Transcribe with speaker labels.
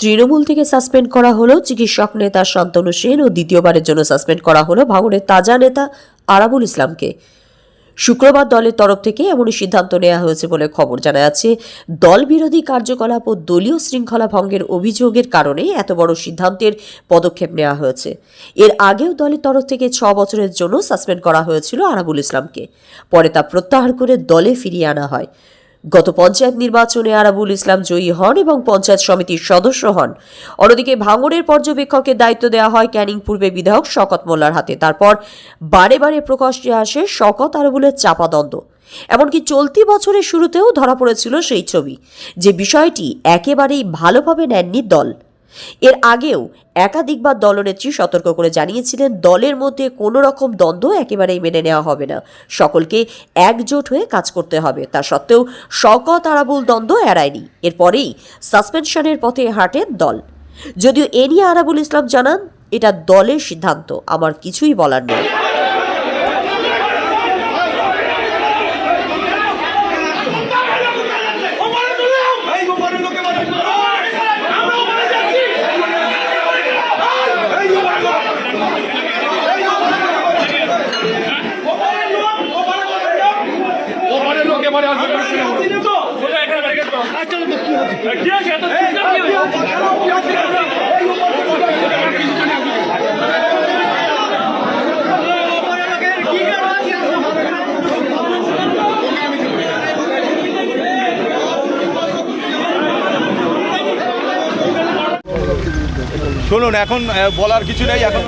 Speaker 1: তৃণমূল থেকে সাসপেন্ড করা হলো। চিকিৎসক নেতা শান্তনু সেন ও দ্বিতীয়বারের জন্য সাসপেন্ড করা হলো ভাঙড়ের তাজা নেতা আরাবুল ইসলামকে। শুক্রবার দলের তরফ থেকে এমনই সিদ্ধান্ত নেওয়া হয়েছে বলে খবর জানা যাচ্ছে। দল বিরোধী কার্যকলাপ ও দলীয় শৃঙ্খলা ভঙ্গের অভিযোগের কারণে এত বড় সিদ্ধান্তের পদক্ষেপ নেওয়া হয়েছে। এর আগেও দলের তরফ থেকে ছ বছরের জন্য সাসপেন্ড করা হয়েছিল আরাবুল ইসলামকে। পরে তা প্রত্যাহার করে দলে ফিরিয়ে আনা হয়। গত পঞ্চায়েত নির্বাচনে আরাবুল ইসলাম জয়ী হন এবং পঞ্চায়েত সমিতির সদস্য হন। অন্যদিকে ভাঙড়ের পর্যবেক্ষকের দায়িত্ব দেওয়া হয় ক্যানিং পূর্বে বিধায়ক শকত মোল্লার হাতে। তারপর বারে বারে প্রকাশ্যে আসে শকত আরাবুলের দ্বন্দ্ব। এমনকি চলতি বছরের শুরুতেও ধরা পড়েছিল সেই ছবি। যে বিষয়টি একেবারেই ভালোভাবে নেননি দল। এর আগেও একাধিকবার দলনেত্রী সতর্ক করে জানিয়েছিলেন, দলের মধ্যে কোনো রকম দ্বন্দ্ব একেবারেই মেনে নেওয়া হবে না। সকলকে একজোট হয়ে কাজ করতে হবে। তা সত্ত্বেও শকত আরাবুল দ্বন্দ্ব এড়ায়নি। এরপরেই সাসপেনশনের পথে হাঁটেন দল। যদিও এ নিয়ে আরাবুল ইসলাম জানান, এটা দলের সিদ্ধান্ত। আমার কিছুই বলার নেই।
Speaker 2: শুনুন এখন বলার কিছু নেই এখন